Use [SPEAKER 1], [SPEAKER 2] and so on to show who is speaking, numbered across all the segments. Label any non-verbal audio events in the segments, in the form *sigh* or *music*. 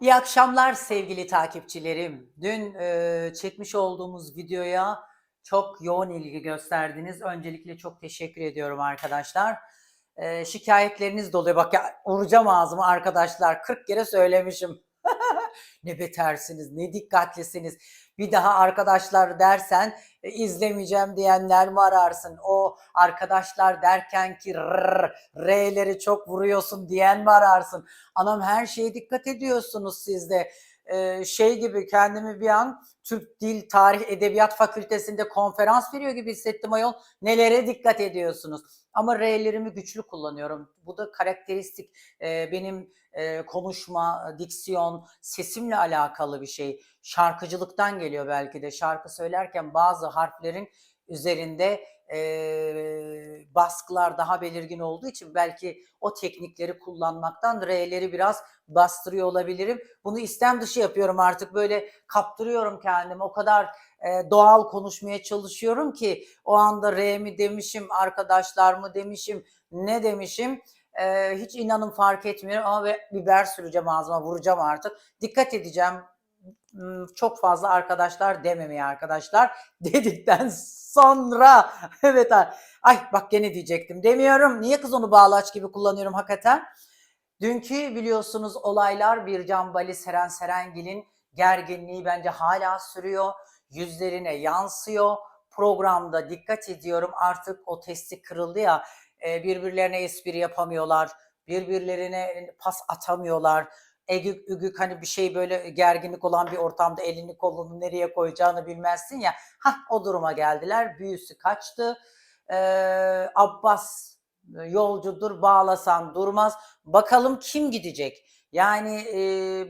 [SPEAKER 1] İyi akşamlar sevgili takipçilerim. Dün e, çekmiş olduğumuz videoya çok yoğun ilgi gösterdiniz. Öncelikle çok teşekkür ediyorum arkadaşlar. E, şikayetleriniz doluyor. Bak ya vuracağım ağzımı arkadaşlar. 40 kere söylemişim. Ne betersiniz, ne dikkatlisiniz. Bir daha arkadaşlar dersen e, izlemeyeceğim diyenler mi ararsın? O arkadaşlar derken ki rrr, R'leri çok vuruyorsun diyen mi ararsın? Anam her şeye dikkat ediyorsunuz siz de. Şey gibi kendimi bir an Türk Dil Tarih Edebiyat Fakültesinde konferans veriyor gibi hissettim ayol. Nelere dikkat ediyorsunuz? Ama R'lerimi güçlü kullanıyorum. Bu da karakteristik benim konuşma, diksiyon, sesimle alakalı bir şey. Şarkıcılıktan geliyor belki de. Şarkı söylerken bazı harflerin üzerinde e, baskılar daha belirgin olduğu için belki o teknikleri kullanmaktan R'leri biraz bastırıyor olabilirim. Bunu istem dışı yapıyorum artık böyle kaptırıyorum kendimi. O kadar e, doğal konuşmaya çalışıyorum ki o anda R mi demişim, arkadaşlar mı demişim, ne demişim e, hiç inanın fark etmiyorum ama ve biber süreceğim ağzıma vuracağım artık. Dikkat edeceğim çok fazla arkadaşlar dememeye arkadaşlar *laughs* dedikten sonra *laughs* evet ay bak gene diyecektim demiyorum. Niye kız onu bağlaç gibi kullanıyorum hakikaten? Dünkü biliyorsunuz olaylar Bircan Bali Seren Serengil'in gerginliği bence hala sürüyor. Yüzlerine yansıyor. Programda dikkat ediyorum artık o testi kırıldı ya birbirlerine espri yapamıyorlar. Birbirlerine pas atamıyorlar egük ügük hani bir şey böyle gerginlik olan bir ortamda elini kolunu nereye koyacağını bilmezsin ya. Ha o duruma geldiler. Büyüsü kaçtı. Ee, Abbas yolcudur bağlasan durmaz. Bakalım kim gidecek? Yani e,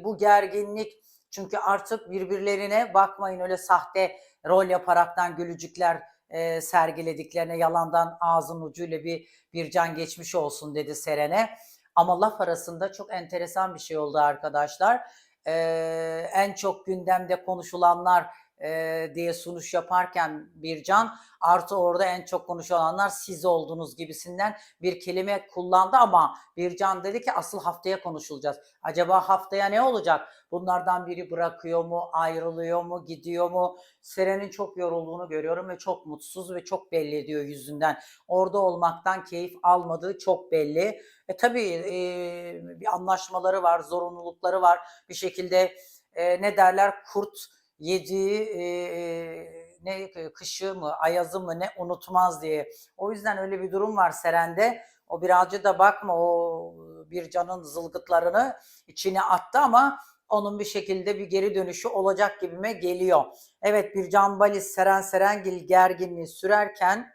[SPEAKER 1] bu gerginlik çünkü artık birbirlerine bakmayın öyle sahte rol yaparaktan gülücükler e, sergilediklerine yalandan ağzın ucuyla bir bir can geçmiş olsun dedi Seren'e. Ama laf arasında çok enteresan bir şey oldu arkadaşlar. Ee, en çok gündemde konuşulanlar e, diye sunuş yaparken Bircan artı orada en çok konuşulanlar siz oldunuz gibisinden bir kelime kullandı ama Bircan dedi ki asıl haftaya konuşulacağız. Acaba haftaya ne olacak? Bunlardan biri bırakıyor mu, ayrılıyor mu, gidiyor mu? Seren'in çok yorulduğunu görüyorum ve çok mutsuz ve çok belli ediyor yüzünden. Orada olmaktan keyif almadığı çok belli. E tabii e, bir anlaşmaları var, zorunlulukları var. Bir şekilde e, ne derler kurt yediği e, ne kışı mı ayazı mı ne unutmaz diye. O yüzden öyle bir durum var Seren'de. O birazcık da bakma o bir canın zılgıtlarını içine attı ama onun bir şekilde bir geri dönüşü olacak gibime geliyor. Evet bir Can Balis Seren Serengil gerginliği sürerken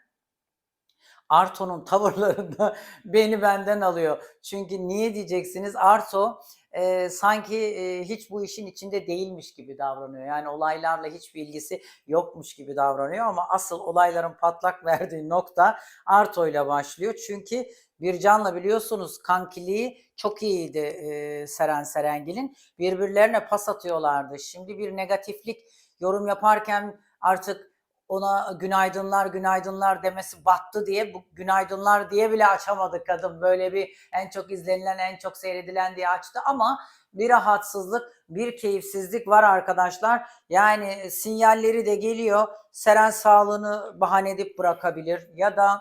[SPEAKER 1] Arto'nun tavırlarında *laughs* beni benden alıyor. Çünkü niye diyeceksiniz Arto e, sanki e, hiç bu işin içinde değilmiş gibi davranıyor. Yani olaylarla hiçbir ilgisi yokmuş gibi davranıyor ama asıl olayların patlak *laughs* verdiği nokta Arto ile başlıyor. Çünkü Bircan'la biliyorsunuz kankiliği çok iyiydi e, Seren Serengil'in. Birbirlerine pas atıyorlardı. Şimdi bir negatiflik yorum yaparken artık ona günaydınlar günaydınlar demesi battı diye bu günaydınlar diye bile açamadı kadın. Böyle bir en çok izlenilen en çok seyredilen diye açtı ama bir rahatsızlık bir keyifsizlik var arkadaşlar. Yani sinyalleri de geliyor. Seren sağlığını bahane edip bırakabilir ya da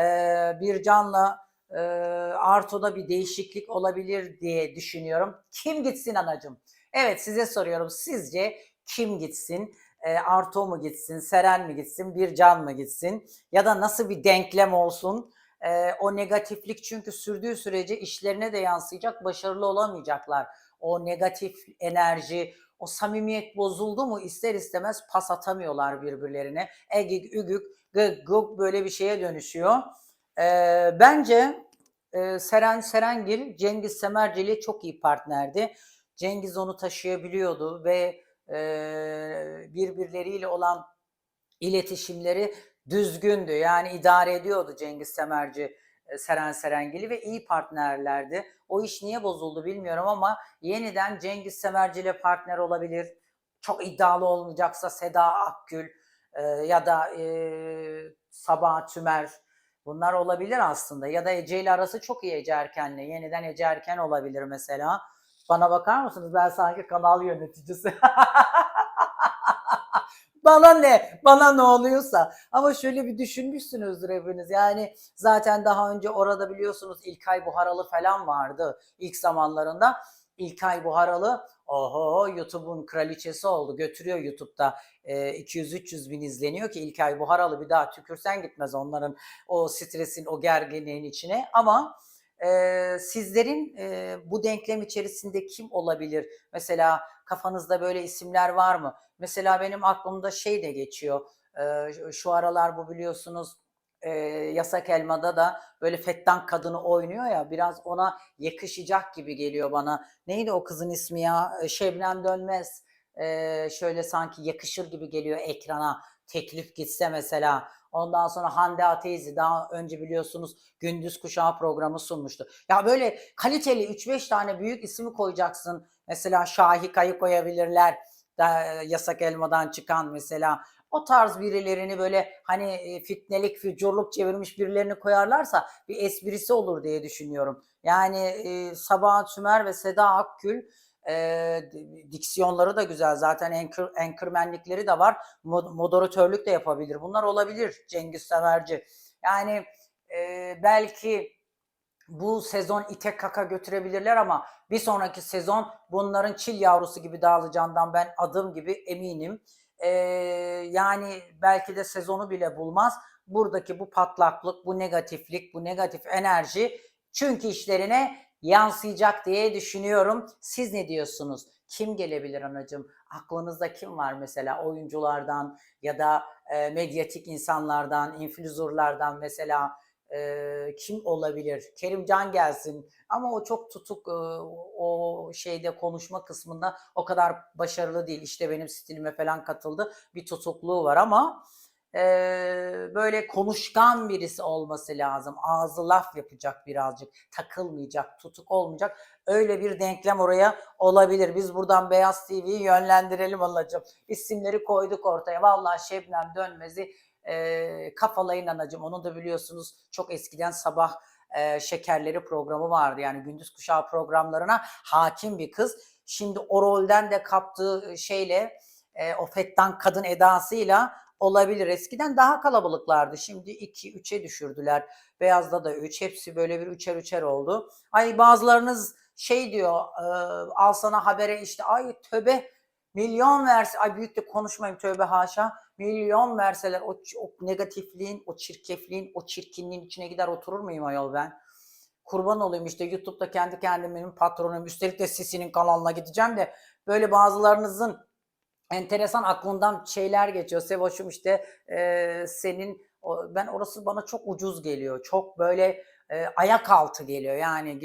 [SPEAKER 1] e, bir canla e, Arto'da bir değişiklik olabilir diye düşünüyorum. Kim gitsin anacım? Evet size soruyorum. Sizce kim gitsin? E, Arto mu gitsin, Seren mi gitsin, bir can mı gitsin ya da nasıl bir denklem olsun. E, o negatiflik çünkü sürdüğü sürece işlerine de yansıyacak, başarılı olamayacaklar. O negatif enerji, o samimiyet bozuldu mu ister istemez pas atamıyorlar birbirlerine. Egik, ügük, gık, gık böyle bir şeye dönüşüyor. E, bence e, Seren Serengil, Cengiz Semerci çok iyi partnerdi. Cengiz onu taşıyabiliyordu ve birbirleriyle olan iletişimleri düzgündü. Yani idare ediyordu Cengiz Semerci Seren Serengil'i ve iyi partnerlerdi. O iş niye bozuldu bilmiyorum ama yeniden Cengiz Semerci ile partner olabilir. Çok iddialı olmayacaksa Seda Akgül e, ya da e, Sabah Tümer bunlar olabilir aslında. Ya da Ece ile arası çok iyi Ece Erken'le. Yeniden Ece Erken olabilir mesela. Bana bakar mısınız? Ben sanki kanal yöneticisi. *laughs* Bana ne? Bana ne oluyorsa. Ama şöyle bir düşünmüşsünüzdür hepiniz. Yani zaten daha önce orada biliyorsunuz İlkay Buharalı falan vardı ilk zamanlarında. İlkay Buharalı oho YouTube'un kraliçesi oldu. Götürüyor YouTube'da e, 200-300 bin izleniyor ki İlkay Buharalı bir daha tükürsen gitmez onların o stresin, o gerginliğin içine. Ama e, sizlerin e, bu denklem içerisinde kim olabilir? Mesela kafanızda böyle isimler var mı? Mesela benim aklımda şey de geçiyor. E, şu- aralar bu biliyorsunuz e, Yasak Elma'da da böyle Fettan kadını oynuyor ya biraz ona yakışacak gibi geliyor bana. Neydi o kızın ismi ya? Şebnem Dönmez. E, şöyle sanki yakışır gibi geliyor ekrana. Teklif gitse mesela. Ondan sonra Hande Ateizi daha önce biliyorsunuz Gündüz Kuşağı programı sunmuştu. Ya böyle kaliteli 3-5 tane büyük ismi koyacaksın. Mesela Şahika'yı koyabilirler. Da, yasak elmadan çıkan mesela. O tarz birilerini böyle hani e, fitnelik, fücurluk çevirmiş birilerini koyarlarsa bir esprisi olur diye düşünüyorum. Yani e, Sabahat Sümer ve Seda Akgül e, di- diksiyonları da güzel. Zaten anchor, anchormanlikleri de var. Mod- moderatörlük de yapabilir. Bunlar olabilir Cengiz Severci. Yani e, belki bu sezon ite kaka götürebilirler ama bir sonraki sezon bunların çil yavrusu gibi dağılacağından ben adım gibi eminim. Ee, yani belki de sezonu bile bulmaz. Buradaki bu patlaklık, bu negatiflik, bu negatif enerji çünkü işlerine yansıyacak diye düşünüyorum. Siz ne diyorsunuz? Kim gelebilir anacığım? Aklınızda kim var mesela oyunculardan ya da e, medyatik insanlardan, influencerlardan mesela e, kim olabilir? Kerimcan gelsin ama o çok tutuk e, o şeyde konuşma kısmında o kadar başarılı değil. İşte benim stilime falan katıldı. Bir tutukluğu var ama e, böyle konuşkan birisi olması lazım. Ağzı laf yapacak birazcık. Takılmayacak, tutuk olmayacak. Öyle bir denklem oraya olabilir. Biz buradan Beyaz TV'yi yönlendirelim anacığım. İsimleri koyduk ortaya. Vallahi Şebnem Dönmez'i e, kafalayın anacığım. Onu da biliyorsunuz çok eskiden sabah e, şekerleri programı vardı. Yani gündüz kuşağı programlarına hakim bir kız. Şimdi o rolden de kaptığı şeyle e, o fettan kadın edasıyla olabilir. Eskiden daha kalabalıklardı. Şimdi 2 3'e düşürdüler. Beyaz'da da 3. Hepsi böyle bir üçer üçer oldu. Ay bazılarınız şey diyor e, al sana habere işte ay töbe milyon verse ay büyük de konuşmayayım tövbe haşa milyon verseler o, o negatifliğin, o çirkefliğin, o çirkinliğin içine gider oturur muyum ayol ben? Kurban olayım işte YouTube'da kendi kendimin patronuyum. Üstelik de Sisi'nin kanalına gideceğim de böyle bazılarınızın enteresan aklından şeyler geçiyor. Sevoş'um işte e, senin ben orası bana çok ucuz geliyor. Çok böyle e, ayak altı geliyor. Yani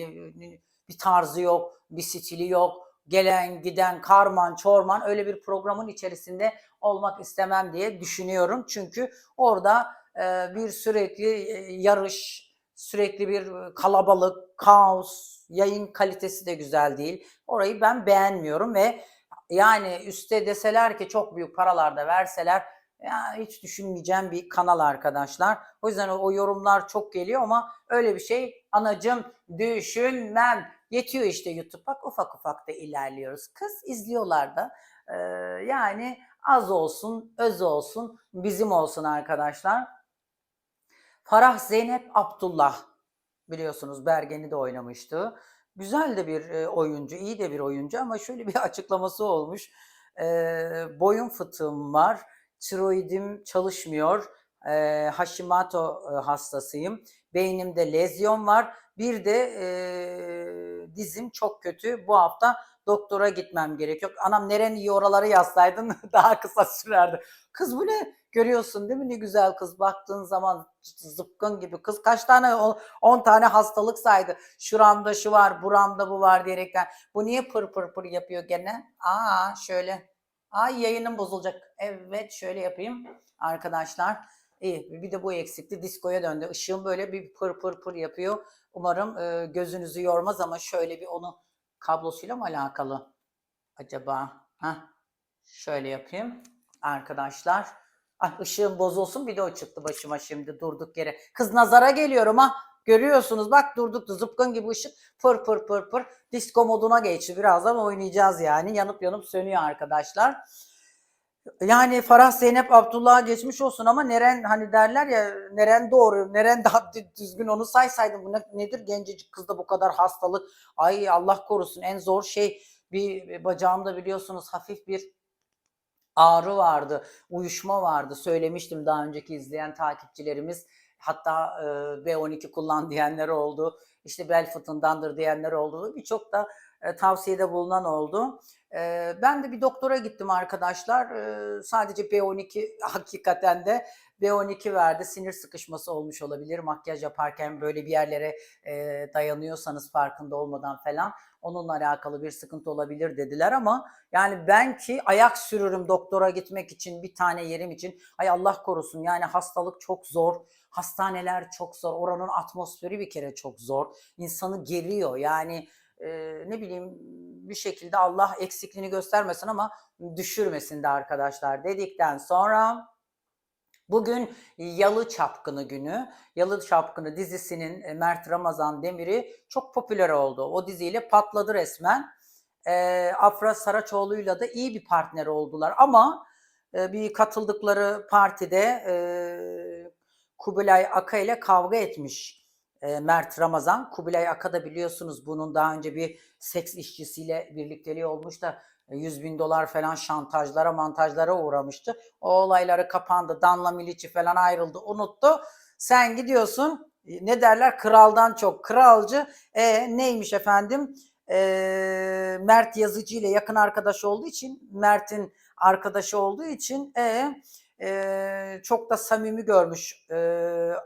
[SPEAKER 1] bir tarzı yok, bir stili yok. Gelen giden karman çorman öyle bir programın içerisinde olmak istemem diye düşünüyorum. Çünkü orada e, bir sürekli e, yarış, sürekli bir kalabalık, kaos, yayın kalitesi de güzel değil. Orayı ben beğenmiyorum ve yani üste deseler ki çok büyük paralar da verseler ya hiç düşünmeyeceğim bir kanal arkadaşlar. O yüzden o, o yorumlar çok geliyor ama öyle bir şey anacım düşünmem. Yetiyor işte YouTube bak ufak ufak da ilerliyoruz. Kız izliyorlar da. Ee, yani az olsun, öz olsun, bizim olsun arkadaşlar. Farah Zeynep Abdullah biliyorsunuz Bergen'i de oynamıştı. Güzel de bir oyuncu, iyi de bir oyuncu ama şöyle bir *laughs* açıklaması olmuş. E, boyun fıtığım var, tiroidim çalışmıyor, e, Hashimoto hastasıyım, beynimde lezyon var, bir de e, dizim çok kötü. Bu hafta doktora gitmem gerekiyor. Anam neren iyi oraları yazsaydın *laughs* daha kısa sürerdi. Kız bu ne? Görüyorsun değil mi ne güzel kız baktığın zaman zıpkın gibi kız kaç tane 10 tane hastalık saydı. Şuramda şu var, buramda bu var diyerekten. Bu niye pır pır pır yapıyor gene? Aa şöyle. Ay yayınım bozulacak. Evet şöyle yapayım arkadaşlar. İyi bir de bu eksikti. Diskoya döndü. Işığım böyle bir pır pır pır yapıyor. Umarım e, gözünüzü yormaz ama şöyle bir onu kablosuyla mı alakalı acaba? Heh. Şöyle yapayım arkadaşlar. Ay ışığım bozulsun bir de o çıktı başıma şimdi durduk yere. Kız nazara geliyorum ha. görüyorsunuz bak durduk da zıpkın gibi ışık pır pır pır pır disco moduna geçti. Birazdan oynayacağız yani. Yanıp yanıp sönüyor arkadaşlar. Yani Farah Zeynep Abdullah'a geçmiş olsun ama neren hani derler ya neren doğru neren daha dü- düzgün onu saysaydım bu ne- nedir gencecik kızda bu kadar hastalık ay Allah korusun en zor şey bir bacağımda biliyorsunuz hafif bir ağrı vardı uyuşma vardı. Söylemiştim daha önceki izleyen takipçilerimiz. Hatta e, B12 kullan diyenler oldu işte bel fıtığındandır diyenler oldu. Birçok da e, tavsiyede bulunan oldu. Ee, ben de bir doktora gittim arkadaşlar. Ee, sadece B12 *laughs* hakikaten de B12 verdi. Sinir sıkışması olmuş olabilir. Makyaj yaparken böyle bir yerlere e, dayanıyorsanız farkında olmadan falan onunla alakalı bir sıkıntı olabilir dediler ama yani ben ki ayak sürürüm doktora gitmek için bir tane yerim için. Ay Allah korusun yani hastalık çok zor. Hastaneler çok zor. Oranın atmosferi bir kere çok zor. İnsanı geriyor. Yani e, ne bileyim bir şekilde Allah eksikliğini göstermesin ama düşürmesin de arkadaşlar dedikten sonra bugün Yalı Çapkını günü. Yalı Çapkını dizisinin e, Mert Ramazan Demir'i çok popüler oldu. O diziyle patladı resmen. E, Afra Saraçoğlu'yla da iyi bir partner oldular ama e, bir katıldıkları partide e, Kubilay Aka ile kavga etmiş e, Mert Ramazan. Kubilay Aka da biliyorsunuz bunun daha önce bir seks işçisiyle birlikteliği olmuş da e, 100 bin dolar falan şantajlara mantajlara uğramıştı. O olayları kapandı. Danla Milici falan ayrıldı unuttu. Sen gidiyorsun e, ne derler kraldan çok kralcı. E, neymiş efendim? E, Mert Yazıcı ile yakın arkadaş olduğu için Mert'in arkadaşı olduğu için e, e, çok da samimi görmüş e,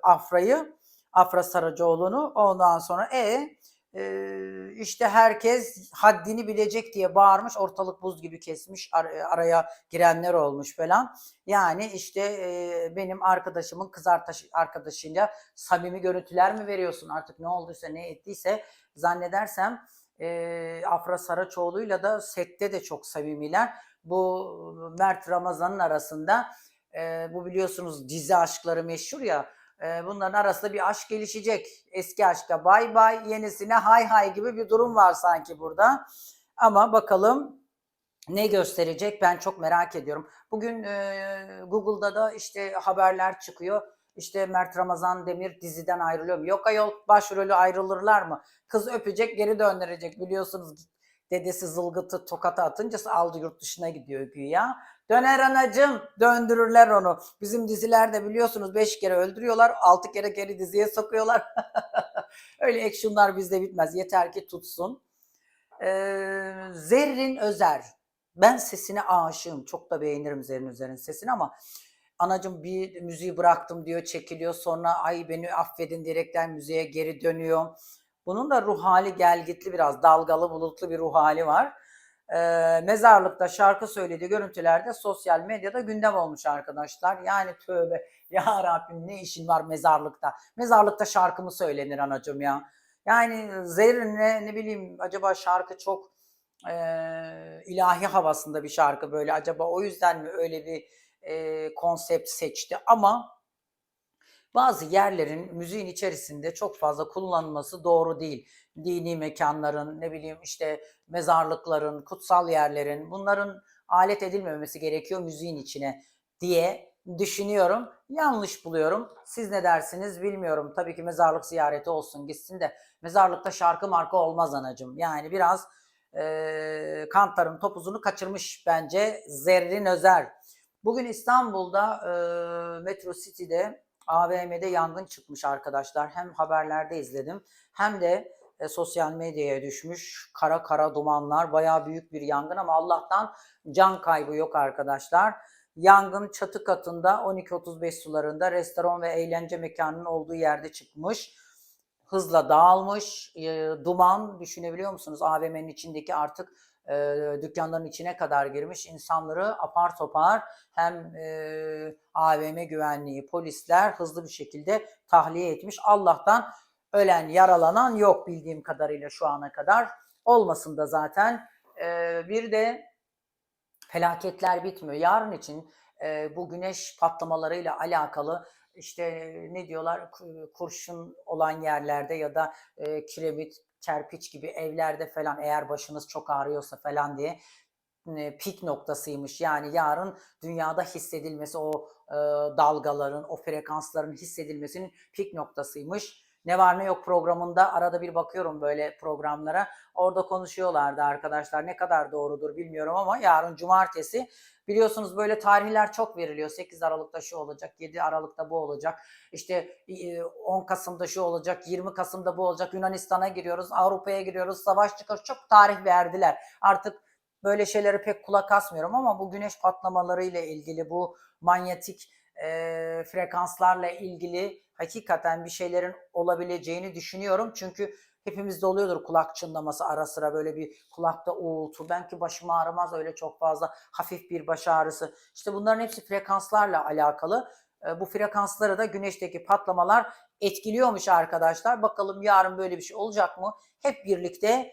[SPEAKER 1] Afra'yı. Afra Saracoğlu'nu. Ondan sonra e, e işte herkes haddini bilecek diye bağırmış. Ortalık buz gibi kesmiş. ar- araya girenler olmuş falan. Yani işte e, benim arkadaşımın kız arkadaşıyla samimi görüntüler mi veriyorsun artık ne olduysa ne ettiyse zannedersem e, Afra Saraçoğlu'yla da sette de çok samimiler. Bu Mert Ramazan'ın arasında e, bu biliyorsunuz dizi aşkları meşhur ya e, bunların arasında bir aşk gelişecek. Eski aşka bay bay, yenisine hay hay gibi bir durum var sanki burada. Ama bakalım ne gösterecek ben çok merak ediyorum. Bugün e, Google'da da işte haberler çıkıyor. İşte Mert Ramazan Demir diziden ayrılıyor mu? Yok ayol başrolü ayrılırlar mı? Kız öpecek geri döndürecek biliyorsunuz dedesi zılgıtı tokata atınca aldı yurt dışına gidiyor güya. Döner anacım döndürürler onu. Bizim dizilerde biliyorsunuz 5 kere öldürüyorlar 6 kere geri diziye sokuyorlar. *laughs* Öyle actionlar bizde bitmez yeter ki tutsun. Ee, Zerrin Özer. Ben sesine aşığım. Çok da beğenirim Zerrin Özer'in sesini ama anacım bir müziği bıraktım diyor çekiliyor sonra ay beni affedin diyerekten müziğe geri dönüyor. Bunun da ruh hali gelgitli biraz dalgalı bulutlu bir ruh hali var. Ee, mezarlıkta şarkı söylediği görüntülerde sosyal medyada gündem olmuş arkadaşlar. Yani tövbe ya Rabbim ne işin var mezarlıkta? Mezarlıkta şarkı mı söylenir anacığım ya? Yani Zerrin'le ne bileyim acaba şarkı çok e, ilahi havasında bir şarkı böyle acaba o yüzden mi öyle bir e, konsept seçti ama bazı yerlerin müziğin içerisinde çok fazla kullanılması doğru değil. Dini mekanların, ne bileyim işte mezarlıkların, kutsal yerlerin bunların alet edilmemesi gerekiyor müziğin içine diye düşünüyorum. Yanlış buluyorum. Siz ne dersiniz bilmiyorum. Tabii ki mezarlık ziyareti olsun gitsin de mezarlıkta şarkı marka olmaz anacığım. Yani biraz e, Kantar'ın topuzunu kaçırmış bence Zerrin Özer. Bugün İstanbul'da e, Metro City'de AVM'de yangın çıkmış arkadaşlar. Hem haberlerde izledim hem de e, sosyal medyaya düşmüş. Kara kara dumanlar, bayağı büyük bir yangın ama Allah'tan can kaybı yok arkadaşlar. Yangın çatı katında 12.35 sularında restoran ve eğlence mekanının olduğu yerde çıkmış. Hızla dağılmış. E, duman düşünebiliyor musunuz? AVM'nin içindeki artık e, dükkanların içine kadar girmiş. insanları apar topar hem e, AVM güvenliği, polisler hızlı bir şekilde tahliye etmiş. Allah'tan ölen, yaralanan yok bildiğim kadarıyla şu ana kadar. Olmasın da zaten. E, bir de felaketler bitmiyor. Yarın için e, bu güneş patlamalarıyla alakalı işte ne diyorlar ku- kurşun olan yerlerde ya da e, kiremit, kerpiç gibi evlerde falan eğer başınız çok ağrıyorsa falan diye e, pik noktasıymış. Yani yarın dünyada hissedilmesi o e, dalgaların, o frekansların hissedilmesinin pik noktasıymış. Ne var ne yok programında arada bir bakıyorum böyle programlara. Orada konuşuyorlardı arkadaşlar. Ne kadar doğrudur bilmiyorum ama yarın cumartesi biliyorsunuz böyle tarihler çok veriliyor. 8 Aralık'ta şu olacak, 7 Aralık'ta bu olacak. İşte e, 10 Kasım'da şu olacak, 20 Kasım'da bu olacak. Yunanistan'a giriyoruz, Avrupa'ya giriyoruz, savaş çıkıyor. Çok tarih verdiler. Artık böyle şeylere pek kulak asmıyorum ama bu güneş patlamaları ile ilgili bu manyetik e, frekanslarla ilgili hakikaten bir şeylerin olabileceğini düşünüyorum. Çünkü hepimizde oluyordur kulak çınlaması ara sıra böyle bir kulakta uğultu. Belki başım ağrımaz öyle çok fazla hafif bir baş ağrısı. İşte bunların hepsi frekanslarla alakalı. E, bu frekansları da güneşteki patlamalar etkiliyormuş arkadaşlar. Bakalım yarın böyle bir şey olacak mı? Hep birlikte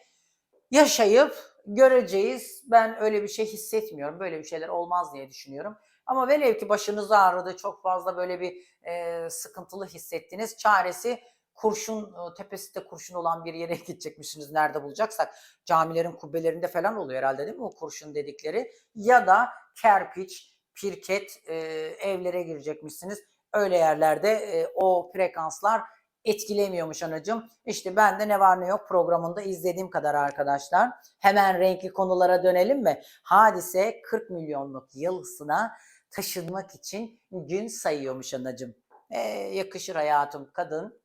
[SPEAKER 1] yaşayıp göreceğiz. Ben öyle bir şey hissetmiyorum. Böyle bir şeyler olmaz diye düşünüyorum. Ama velev ki başınız ağrıdı, çok fazla böyle bir e, sıkıntılı hissettiniz. Çaresi kurşun, e, tepesi de kurşun olan bir yere *laughs* gidecekmişsiniz. Nerede bulacaksak. Camilerin kubbelerinde falan oluyor herhalde değil mi o kurşun dedikleri? Ya da kerpiç, pirket e, evlere girecekmişsiniz. Öyle yerlerde e, o frekanslar etkilemiyormuş anacığım. İşte ben de ne var ne yok programında izlediğim kadar arkadaşlar. Hemen renkli konulara dönelim mi? Hadise 40 milyonluk yılısına taşınmak için gün sayıyormuş anacığım. E, yakışır hayatım kadın.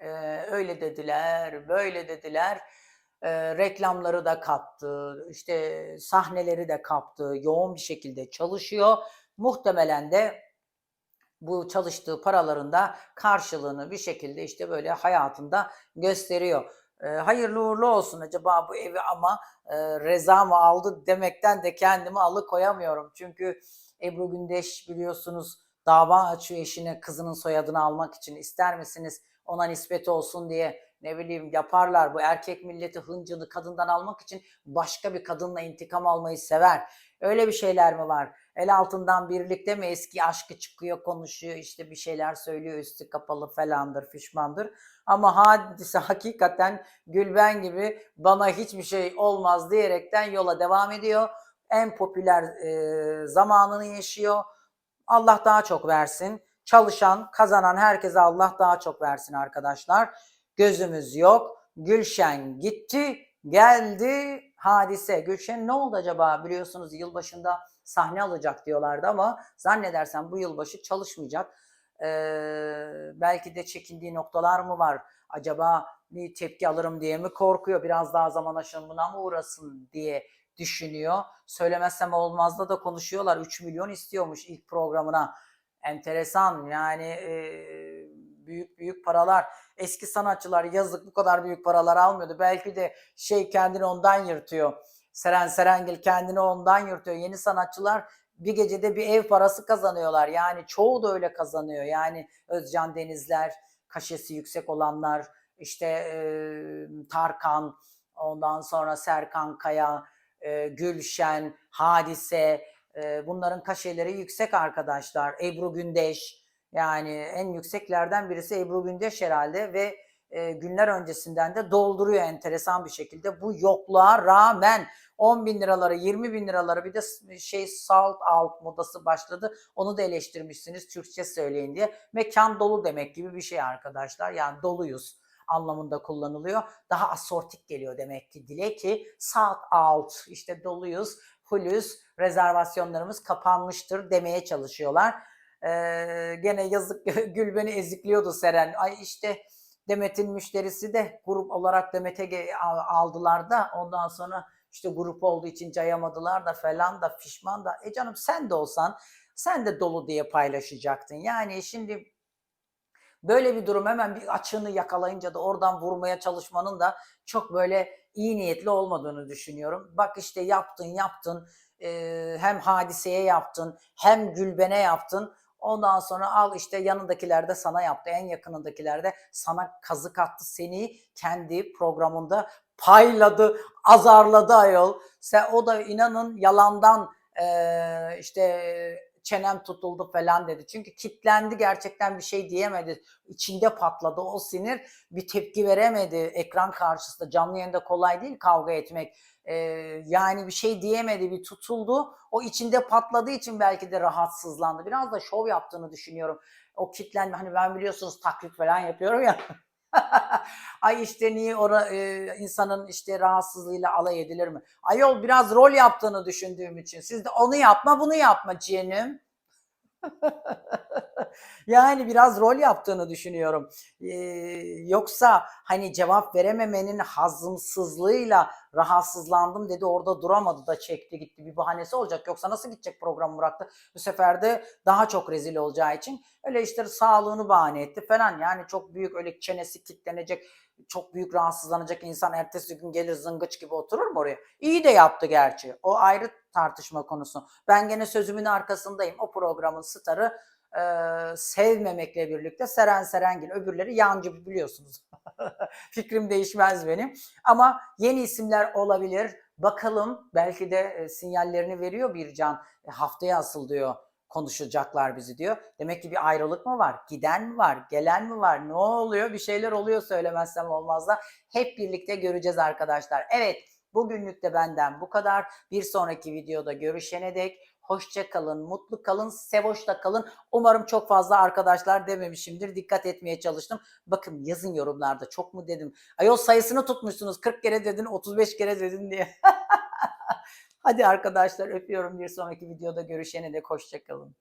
[SPEAKER 1] E, öyle dediler, böyle dediler. E, reklamları da kaptı, işte sahneleri de kaptı, yoğun bir şekilde çalışıyor. Muhtemelen de bu çalıştığı paraların da karşılığını bir şekilde işte böyle hayatında gösteriyor. E, hayırlı uğurlu olsun acaba bu evi ama e, reza mı aldı demekten de kendimi alıkoyamıyorum. Çünkü Ebru Gündeş biliyorsunuz dava açıyor eşine kızının soyadını almak için ister misiniz ona nispet olsun diye ne bileyim yaparlar bu erkek milleti hıncını kadından almak için başka bir kadınla intikam almayı sever. Öyle bir şeyler mi var? El altından birlikte mi eski aşkı çıkıyor konuşuyor işte bir şeyler söylüyor üstü kapalı falandır fişmandır. Ama hadise hakikaten Gülben gibi bana hiçbir şey olmaz diyerekten yola devam ediyor. En popüler e, zamanını yaşıyor. Allah daha çok versin. Çalışan, kazanan herkese Allah daha çok versin arkadaşlar. Gözümüz yok. Gülşen gitti, geldi hadise. Gülşen ne oldu acaba? Biliyorsunuz yılbaşında sahne alacak diyorlardı ama zannedersem bu yılbaşı çalışmayacak. Ee, belki de çekindiği noktalar mı var? Acaba bir tepki alırım diye mi korkuyor? Biraz daha zaman aşımına mı uğrasın diye düşünüyor. Söylemezsem olmazda da konuşuyorlar. 3 milyon istiyormuş ilk programına. Enteresan yani e, büyük büyük paralar. Eski sanatçılar yazık bu kadar büyük paralar almıyordu. Belki de şey kendini ondan yırtıyor. Seren Serengil kendini ondan yırtıyor. Yeni sanatçılar bir gecede bir ev parası kazanıyorlar. Yani çoğu da öyle kazanıyor. Yani Özcan Denizler, kaşesi yüksek olanlar, işte e, Tarkan, ondan sonra Serkan Kaya, e, Gülşen, Hadise, e, bunların kaşeleri yüksek arkadaşlar. Ebru Gündeş, yani en yükseklerden birisi Ebru Gündeş herhalde ve e, günler öncesinden de dolduruyor enteresan bir şekilde. Bu yokluğa rağmen 10 bin liraları, 20 bin liraları bir de şey salt alt modası başladı. Onu da eleştirmişsiniz Türkçe söyleyin diye. Mekan dolu demek gibi bir şey arkadaşlar. Yani doluyuz anlamında kullanılıyor. Daha asortik geliyor demek ki dile ki saat alt işte doluyuz, hulüz, rezervasyonlarımız kapanmıştır demeye çalışıyorlar. Ee, gene yazık *laughs* Gülben'i ezikliyordu Seren. Ay işte Demet'in müşterisi de grup olarak Demet'e aldılar da ondan sonra işte grup olduğu için cayamadılar da falan da fişman da. E canım sen de olsan sen de dolu diye paylaşacaktın. Yani şimdi böyle bir durum hemen bir açığını yakalayınca da oradan vurmaya çalışmanın da çok böyle iyi niyetli olmadığını düşünüyorum. Bak işte yaptın yaptın hem hadiseye yaptın hem Gülben'e yaptın. Ondan sonra al işte yanındakiler de sana yaptı. En yakınındakiler de sana kazık attı. Seni kendi programında payladı, azarladı ayol. Sen, o da inanın yalandan e, işte çenem tutuldu falan dedi. Çünkü kitlendi gerçekten bir şey diyemedi. İçinde patladı o sinir. Bir tepki veremedi ekran karşısında. Canlı yayında kolay değil kavga etmek. Ee, yani bir şey diyemedi, bir tutuldu. O içinde patladığı için belki de rahatsızlandı. Biraz da şov yaptığını düşünüyorum. O kitlenme hani ben biliyorsunuz taklit falan yapıyorum ya. *laughs* *laughs* Ay işte niye ora, e, insanın işte rahatsızlığıyla alay edilir mi? Ayol biraz rol yaptığını düşündüğüm için. Siz de onu yapma bunu yapma ciğenim. *laughs* yani biraz rol yaptığını düşünüyorum. Ee, yoksa hani cevap verememenin hazımsızlığıyla rahatsızlandım dedi orada duramadı da çekti gitti bir bahanesi olacak. Yoksa nasıl gidecek programı bıraktı? Bu sefer de daha çok rezil olacağı için öyle işte sağlığını bahane etti falan. Yani çok büyük öyle çenesi kilitlenecek çok büyük rahatsızlanacak insan ertesi gün gelir zıngıç gibi oturur mu oraya? İyi de yaptı gerçi. O ayrı tartışma konusu. Ben gene sözümün arkasındayım. O programın starı e, sevmemekle birlikte Seren Serengil öbürleri yancı biliyorsunuz. *laughs* Fikrim değişmez benim. Ama yeni isimler olabilir. Bakalım belki de e, sinyallerini veriyor Bircan. E, haftaya asıl diyor konuşacaklar bizi diyor. Demek ki bir ayrılık mı var? Giden mi var? Gelen mi var? Ne oluyor? Bir şeyler oluyor söylemezsem olmaz da. Hep birlikte göreceğiz arkadaşlar. Evet bugünlük de benden bu kadar. Bir sonraki videoda görüşene dek hoşça kalın, mutlu kalın, sevoşta kalın. Umarım çok fazla arkadaşlar dememişimdir. Dikkat etmeye çalıştım. Bakın yazın yorumlarda çok mu dedim. Ayol sayısını tutmuşsunuz. 40 kere dedin, 35 kere dedin diye. *laughs* Hadi arkadaşlar öpüyorum. Bir sonraki videoda görüşene dek hoşça kalın.